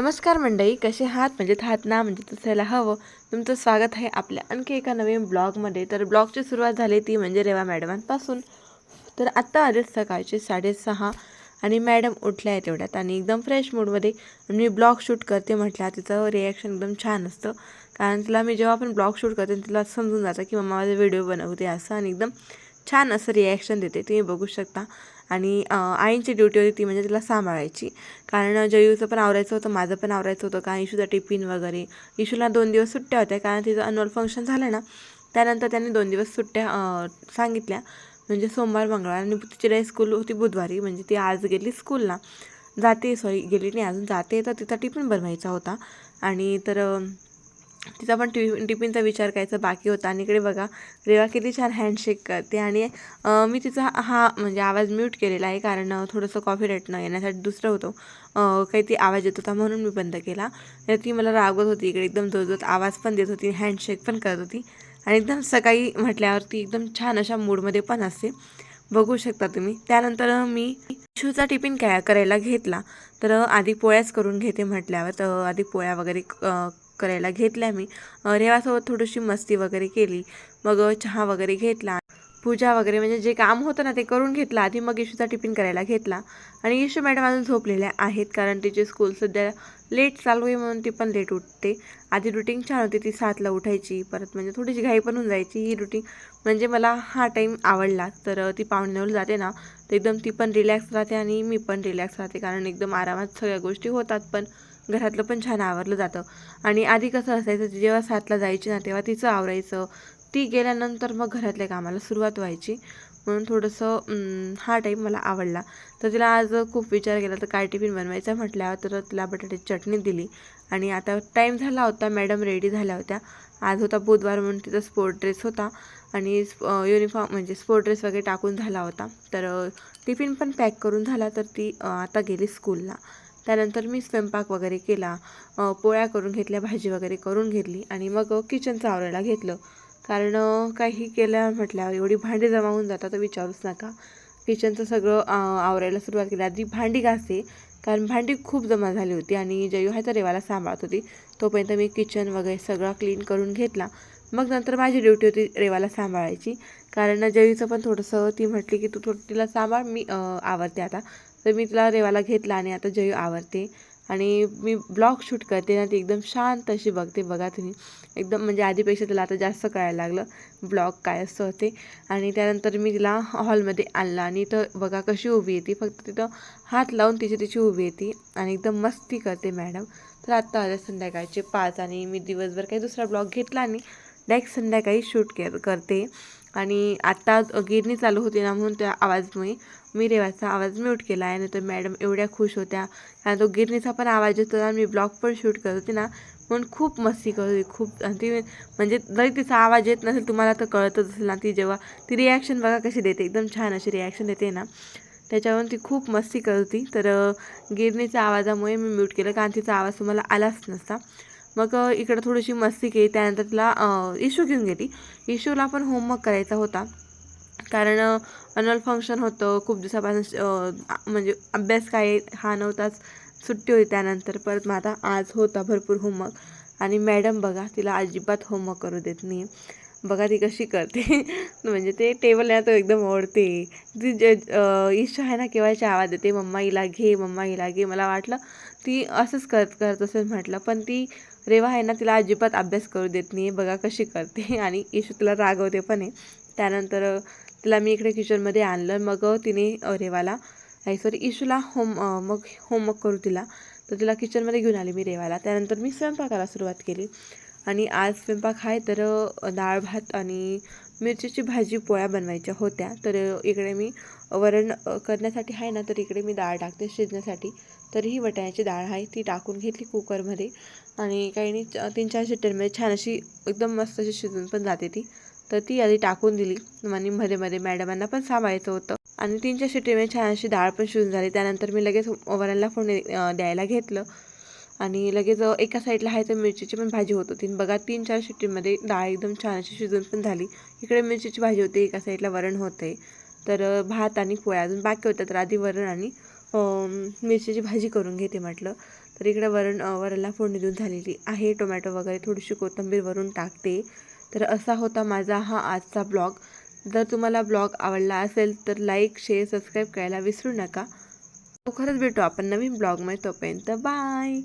नमस्कार मंडळी कसे आहात? म्हणजे हात ना? म्हणजे तसायला हवं. तुमचं स्वागत आहे आपल्या आणखी एका नवीन ब्लॉगमध्ये. तर ब्लॉगची सुरुवात झाली ती म्हणजे रेवा मॅडमांपासून. तर आत्ता आले सकाळचे साडेसहा आणि मॅडम उठल्या आहेत तेवढ्यात आणि एकदम फ्रेश मूडमध्ये. मी ब्लॉग शूट करते म्हटल्या तिचं रिॲक्शन एकदम छान असतं. कारण तिला मी जेव्हा पण ब्लॉग शूट करते तिला समजून जातं की मम्मा माझा व्हिडिओ बनवते असं आणि एकदम छान असं रिॲक्शन देते. तुम्ही बघू शकता. आणि आईंची ड्युटी होती ती म्हणजे तिला सांभाळायची. कारण जयूचं पण आवरायचं होतं माझं पण आवरायचं होतं. कारण इशूचा टिफिन वगैरे. इशूला दोन दिवस सुट्ट्या होत्या. कारण तिचं अन्युअल फंक्शन झालं ना त्यानंतर त्यांनी दोन दिवस सुट्ट्या सांगितल्या. म्हणजे सोमवार मंगळवार. आणि तिची डाय स्कूल होती बुधवारी म्हणजे ती आज गेली स्कूलला जाते सॉरी गेली नाही अजून जाते. तर तिचा टिफिन बनवायचा होता. आणि तर तिचा पण टि टिफिनचा विचार करायचा बाकी होता. आणि इकडे बघा रेवा किती छान हँडशेक करते. आणि मी तिचा हा म्हणजे आवाज म्यूट केलेला आहे कारण थोडंसं कॉफी रेटणं येण्यासाठी दुसरं होतं. काही ती आवाज येत होता म्हणून मी बंद केला. तर ती मला रागवत होती इकडे एकदम जोरजोत आवाज पण देत होती हँडशेक पण करत होती. आणि एकदम सकाळी म्हटल्यावरती एकदम छान अशा मूडमध्ये पण असते. बघू शकता तुम्ही. त्यानंतर मी शूचा टिफिन काय करायला घेतला. तर आधी पोळ्याच करून घेते म्हटल्यावर तर आधी पोळ्या वगैरे करायला घेतल्या मी. रेवासोबत थोडीशी मस्ती वगैरे केली. मग चहा वगैरे घेतला. पूजा वगैरे म्हणजे जे काम होतं ना ते करून घेतलं. आधी मग येशूचा टिफिन करायला घेतला. आणि येशू मॅडम अजून झोपलेल्या आहेत कारण तिची स्कूल सध्या लेट चालू आहे म्हणून ती पण लेट उठते. आधी रुटीन छान होती. ती सातला उठायची. परत म्हणजे थोडीशी घाई पण होऊन जायची. ही रुटीन म्हणजे मला हा टाईम आवडला. तर ती पाहुण्यावर जाते ना तर एकदम ती पण रिलॅक्स राहते आणि मी पण रिलॅक्स राहते. कारण एकदम आरामात सगळ्या गोष्टी होतात. पण घरातलं पण छान आवरलं जातं. आणि आधी कसं असायचं जेव्हा सातला जायची ना तेव्हा तिचं आवरायचं. ती गेल्यानंतर मग घरातल्या कामाला सुरुवात व्हायची. म्हणून थोडंसं हा टाईम मला आवडला. तर तिला आज खूप विचार केला तर काय टिफिन बनवायचा म्हटल्यावर तर तिला बटाट्याची चटणी दिली. आणि आता टाईम झाला होता मॅडम रेडी झाल्या होत्या. आज होता बुधवार म्हणून तिचा स्पोर्ट ड्रेस होता. आणि युनिफॉर्म म्हणजे स्पोर्ट ड्रेस वगैरे टाकून झाला होता. तर टिफिन पण पॅक करून झाला तर ती आता गेली स्कूलला. त्यानंतर मी स्वयंपाक वगैरे केला पोळ्या करून घेतल्या भाजी वगैरे करून घेतली आणि मग किचनचं आवरायला घेतलं. कारण काही केल्या म्हटल्यावर एवढी भांडी जमा होऊन जातात तर विचारूच नका. किचनचं सगळं आवरायला सुरुवात केली. आधी भांडी घासते कारण भांडी खूप जमा झाली होती आणि जयू आहे तर रेवाला सांभाळत होती. तोपर्यंत मी किचन वगैरे सगळं क्लीन करून घेतला. मग नंतर माझी ड्युटी होती रेवाला सांभाळायची. कारण जयूचं पण थोडंसं ती म्हटली की तू थोडं तिला सांभाळ मी आवडते आता. तर मी तिला रेवाला घेतला आणि आता जयू आवडते आणि मी ब्लॉग शूट करते ना ती एकदम शांत अशी बघते. बघा तुम्ही. एकदम म्हणजे आधीपेक्षा तिला आता जास्त कळायला लागलं ब्लॉग काय असं होते. आणि त्यानंतर मी तिला हॉलमध्ये आणला आणि तर बघा कशी उभी येते फक्त तिथं हात लावून तिची तिची उभी येते आणि एकदम मस्ती करते मॅडम. तर आत्ता आल्या संध्याकाळचे पाच आणि मी दिवसभर काही दुसरा ब्लॉग घेतला आणि डायरेक्ट संध्याकाळी शूट के करते. आणि आत्ता गिरणी चालू होती ना म्हणून त्या आवाजमुळे मी रेवाचा आवाज म्यूट केला आहे. तर मॅडम एवढ्या खुश होत्या. कारण तो गिरणीचा पण आवाज येतो आणि मी ब्लॉग पण शूट करत होते ना म्हणून खूप मस्ती करत होती. खूप आणि ती म्हणजे जरी तिचा आवाज येत नसेल तुम्हाला तर कळतच असेल ना ती जेव्हा ती रिॲक्शन बघा कशी देते. एकदम छान अशी रिॲक्शन देते ना. त्याच्यावरून ती खूप मस्ती करत होती. तर गिरणीच्या आवाजामुळे मी म्यूट केलं. कारण तिचा आवाज तुम्हाला आलाच नसता. मग इकडं थोडीशी मस्ती केली. त्यानंतर तिला इशू घेऊन गेली. इशूला पण होमवर्क करायचा होता. कारण अनल फंक्शन होतं. खूप दिवसापासून म्हणजे अभ्यास काय हा नव्हताच. सुट्टी होती त्यानंतर. परत माझा आज होता भरपूर होमवर्क. आणि मॅडम बघा तिला अजिबात होमवर्क करू देत नाही बघा ती कशी करते. म्हणजे ते टेबल आहे तो एकदम ओढते. ती ज इच्छा आहे ना केव्हाची आवाज देते मम्मा हिला घे मम्मा हिला घे. मला वाटलं ती असंच करत करत असेल म्हटलं पण ती रेवा आहे ना तिला अजिबात अभ्यास करू देत नाही बघा कशी करते. आणि इशू तिला रागवते पण आहे. त्यानंतर तिला मी इकडे किचनमध्ये आणलं मग तिने रेवाला नाही सॉरी इशूला होम मग होमवर्क करू तिला. तर तिला किचनमध्ये घेऊन आली मी रेवाला. त्यानंतर मी स्वयंपाकाला सुरुवात केली. आणि आज स्वयंपाक आहे तर डाळ भात आणि मिरचीची भाजी पोळ्या बनवायच्या होत्या. तर इकडे मी वरण करण्यासाठी आहे ना तर इकडे मी डाळ टाकते शिजण्यासाठी. तर ही वटाण्याची डाळ आहे ती टाकून घेतली कुकरमध्ये. आणि काही नाही तीन चार शिट्ट्यांमध्ये म्हणजे छान अशी एकदम मस्त अशी शिजून पण जाते ती. तर ती आधी टाकून दिली. आणि मध्ये मध्ये मॅडमांना पण सांभाळायचं होतं. आणि तीन चार शिट्टीमध्ये म्हणजे छान अशी डाळ पण शिजून झाली. त्यानंतर मी लगेच वरणला फोडणी द्यायला घेतलं. आणि लगेच एका साईडला आहे तर मिरचीची पण भाजी होत होती. बघा तीन चार शिट्टीमध्ये डाळ एकदम छान अशी शिजून पण झाली. इकडे मिरचीची भाजी होती एका साईडला वरण होते. तर भात आणि पोळ्या अजून बाकी होत्या. तर आधी वरण आणि मिरचीची भाजी करून घेते म्हटलं. तर इकडे वरण वरणला फोडणी देऊन झालेली आहे. टोमॅटो वगैरे थोडीशी कोथंबीर वरून टाकते. तर असा होता माझा हा आजचा ब्लॉग. जर तुम्हाला ब्लॉग आवडला असेल तर लाईक शेअर सबस्क्राईब करायला विसरू नका. खरंच भेटू आपण नवीन ब्लॉगमध्ये तोपर्यंत. बाय!